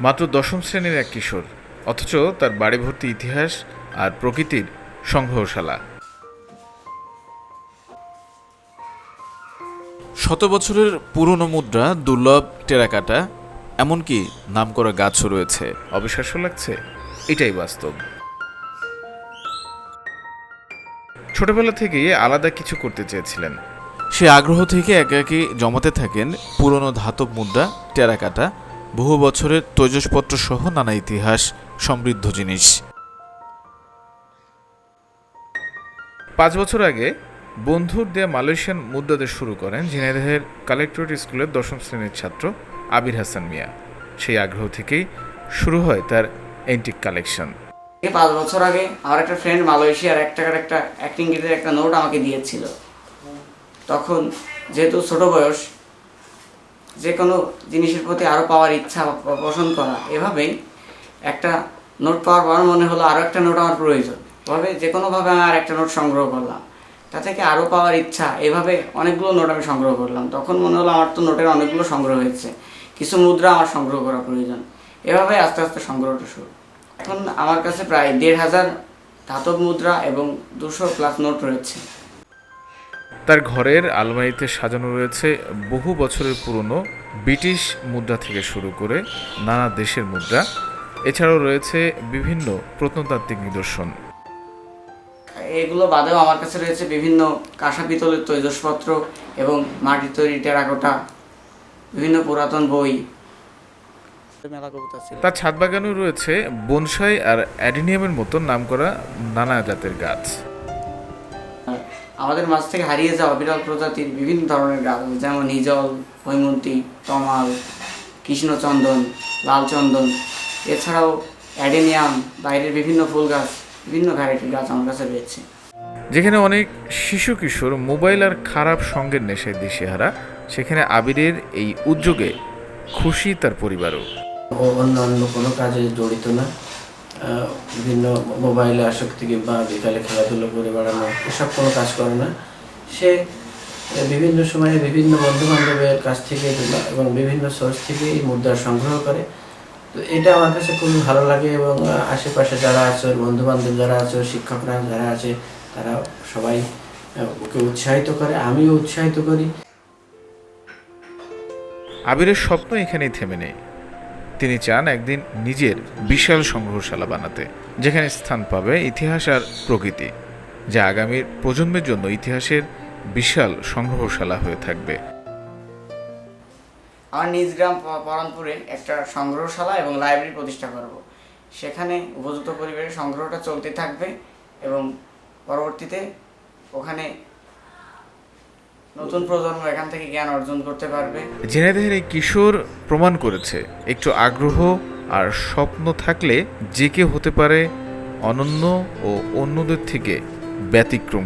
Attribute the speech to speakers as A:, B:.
A: মাত্র দশম শ্রেণির এক কিশোর অথচ তার বাড়ি ভর্তি ইতিহাস আর প্রকৃতির সংগ্রহশালা।
B: শত বছরের পুরনো মুদ্রা দুর্লভ টেরাকাটা এমনকি নামকরা গাছও রয়েছে।
A: অবিশ্বাস্য লাগছে এটাই বাস্তব। ছোটবেলা থেকেই আলাদা কিছু করতে চেয়েছিলেন।
B: সে আগ্রহ থেকে একে একে জমাতে থাকেন পুরনো ধাতব মুদ্রা টেরাকাটা বহু বছরের তৈজসপত্র সহ নানা ইতিহাস, সমৃদ্ধ জিনিস।
A: পাঁচ বছর আগে, বন্ধুর দেয়া মালয়েশিয়ান মুদ্রাতে শুরু করেন ঝিনাইদহের কালেক্টরেট স্কুলের দশম শ্রেণির ছাত্র আবির হাসান মিয়া। সেই আগ্রহ থেকেই শুরু হয় তার এন্টিক কালেকশন
C: পাঁচ বছর আগে আমার একটা ফ্রেন্ড মালয়েশিয়ার এক টাকার একটা এক রিঙ্গিতের একটা নোট আমাকে দিয়েছিল। তখন যেহেতু ছোট বয়স যে কোনো জিনিসের প্রতি আরও পাওয়ার ইচ্ছা পোষণ করা, এভাবেই একটা নোট পাওয়ার পর মনে হলো আরও একটা নোট আমার প্রয়োজন। এভাবে যে কোনোভাবে আমি আর একটা নোট সংগ্রহ করলাম। তা থেকে আরও পাওয়ার ইচ্ছা, এভাবে অনেকগুলো নোট আমি সংগ্রহ করলাম। তখন মনে হলো আমার তো নোটের অনেকগুলো সংগ্রহ হয়েছে। কিছু মুদ্রা আমার সংগ্রহ করা প্রয়োজন। এভাবে আস্তে আস্তে সংগ্রহটা শুরু। এখন আমার কাছে প্রায় দেড় হাজার ধাতব মুদ্রা এবং দুশো প্লাস নোট রয়েছে।
A: তার ঘরের আলমারিতে সাজানো রয়েছে বহু বছরের পুরনো ব্রিটিশ মুদ্রা থেকে শুরু করে নানা দেশের মুদ্রা। এছাড়াও রয়েছে বিভিন্ন প্রত্নতাত্ত্বিক নিদর্শন।
C: এগুলো বাদেও আমার কাছে রয়েছে বিভিন্ন কাঁসা পিতলের তৈজসপত্র এবং মাটির তৈরি টেরাকোটা বিভিন্ন পুরাতন বই।
A: তার ছাদ বাগানেও রয়েছে বনসাই আর অ্যাডিনিয়ামের মতো নাম করা নানা জাতের গাছ।
C: আমাদের মাছ থেকে হারিয়ে যাওয়া বিরল প্রজাতির বিভিন্ন ধরনের গাছ যেমন হিজল হৈমন্তী তমাল কৃষ্ণচন্দন লালচন্দন। এছাড়াও অ্যাডেনিয়াম বাইরের বিভিন্ন ফুল গাছ বিভিন্ন ভ্যারাইটির গাছ আমার কাছে রয়েছে।
A: যেখানে অনেক শিশু কিশোর মোবাইল আর খারাপ সঙ্গের নেশায় দিশেহারা সেখানে আবিরের এই উদ্যোগে খুশি তার পরিবারও।
D: ও অন্যান্য কোনো কাজে জড়িত না। বিভিন্ন মোবাইলে আসক্তি বা বিকালে খেলাধুলো করে বেড়ানো, এসব কোনো কাজ করে না। সে বিভিন্ন সময়ে বিভিন্ন বন্ধু বান্ধবের কাছ থেকে এবং বিভিন্ন সোর্স থেকে এই মুদ্রা সংগ্রহ করে। তো এটা আমার কাছে খুবই ভালো লাগে এবং আশেপাশে যারা আছে ওর বন্ধু বান্ধব যারা আছে ওর শিক্ষকরা যারা আছে, তারা সবাই ওকে উৎসাহিত করে, আমিও উৎসাহিত করি।
A: আবিরের স্বপ্ন এখানেই থেমে নেই। তিনি চান একদিন নিজের বিশাল সংগ্রহশালা বানাতে, যেখানে স্থান পাবে ইতিহাস আর প্রকৃতি, যা আগামীর প্রজন্মের জন্য ইতিহাসের বিশাল সংগ্রহশালা হয়ে থাকবে।
C: আমার নিজ গ্রাম প- পরানপুরে একটা সংগ্রহশালা এবং লাইব্রেরি প্রতিষ্ঠা করব। সেখানে উপযুক্ত পরিবেশে সংগ্রহটা চলতে থাকবে এবং পরবর্তীতে ওখানে নতুন প্রজন্ম এখান থেকে জ্ঞান অর্জন করতে পারবে।
A: ঝিনাইদহের এই কিশোর প্রমাণ করেছে, একটু আগ্রহ আর স্বপ্ন থাকলে যে কেউ হতে পারে অনন্য ও অন্যদের থেকে ব্যতিক্রম।